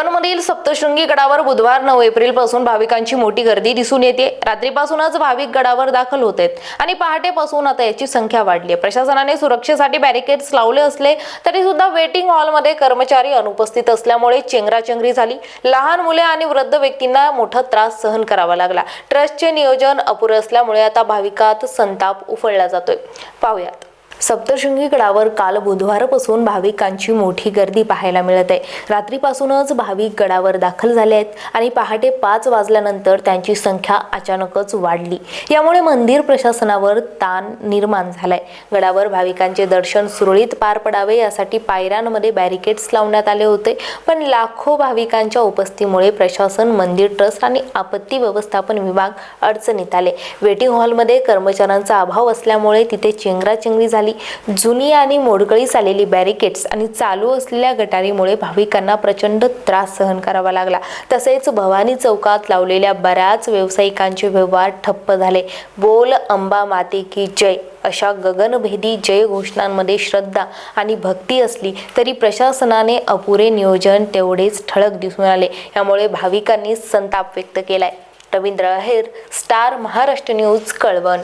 कळवणमधील सप्तशृंगी गडावर बुधवार नऊ एप्रिलपासून भाविकांची मोठी गर्दी दिसून येते. रात्रीपासूनच भाविक गडावर दाखल होत आहेत आणि पहाटेपासून आता याची संख्या वाढली आहे. प्रशासनाने सुरक्षेसाठी बॅरिकेड्स लावले असले तरी सुद्धा वेटिंग हॉलमध्ये कर्मचारी अनुपस्थित असल्यामुळे चेंगराचेंगरी झाली. लहान मुले आणि वृद्ध व्यक्तींना मोठा त्रास सहन करावा लागला. ट्रस्टचे नियोजन अपुरे असल्यामुळे आता भाविकात संताप उफळला जातोय. पाहुयात. सप्तशृंगी गडावर काल बुधवारपासून भाविकांची मोठी गर्दी पाहायला मिळत आहे. रात्रीपासूनच भाविक गडावर दाखल झाले आहेत आणि पहाटे पाच वाजल्यानंतर त्यांची संख्या अचानकच वाढली. यामुळे मंदिर प्रशासनावर ताण निर्माण झालाय. गडावर भाविकांचे दर्शन सुरळीत पार पडावे यासाठी पायऱ्यांमध्ये बॅरिकेड्स लावण्यात आले होते. पण लाखो भाविकांच्या उपस्थितीमुळे प्रशासन मंदिर ट्रस्ट आणि आपत्ती व्यवस्थापन विभाग अडचणीत आले. वेटिंग हॉलमध्ये कर्मचाऱ्यांचा अभाव असल्यामुळे तिथे चेंगराचेंगरी झाली जुनी आणि मोडकळीस आलेली बॅरिकेड्स आणि चालू असलेल्या गटारीमुळे भाविकांना प्रचंड त्रास सहन करावा लागला. तसेच भवानी चौकात लावलेल्या बऱ्याच व्यावसायिकांचे व्यवहार ठप्प झाले. बोल अंबा माते की जय अशा गगनभेदी जय घोषणांमध्ये श्रद्धा आणि भक्ती असली तरी प्रशासनाने अपुरे नियोजन तेवढेच ठळक दिसून आले. यामुळे भाविकांनी संताप व्यक्त केलाय. रवींद्र अहेर स्टार महाराष्ट्र न्यूज कळवण.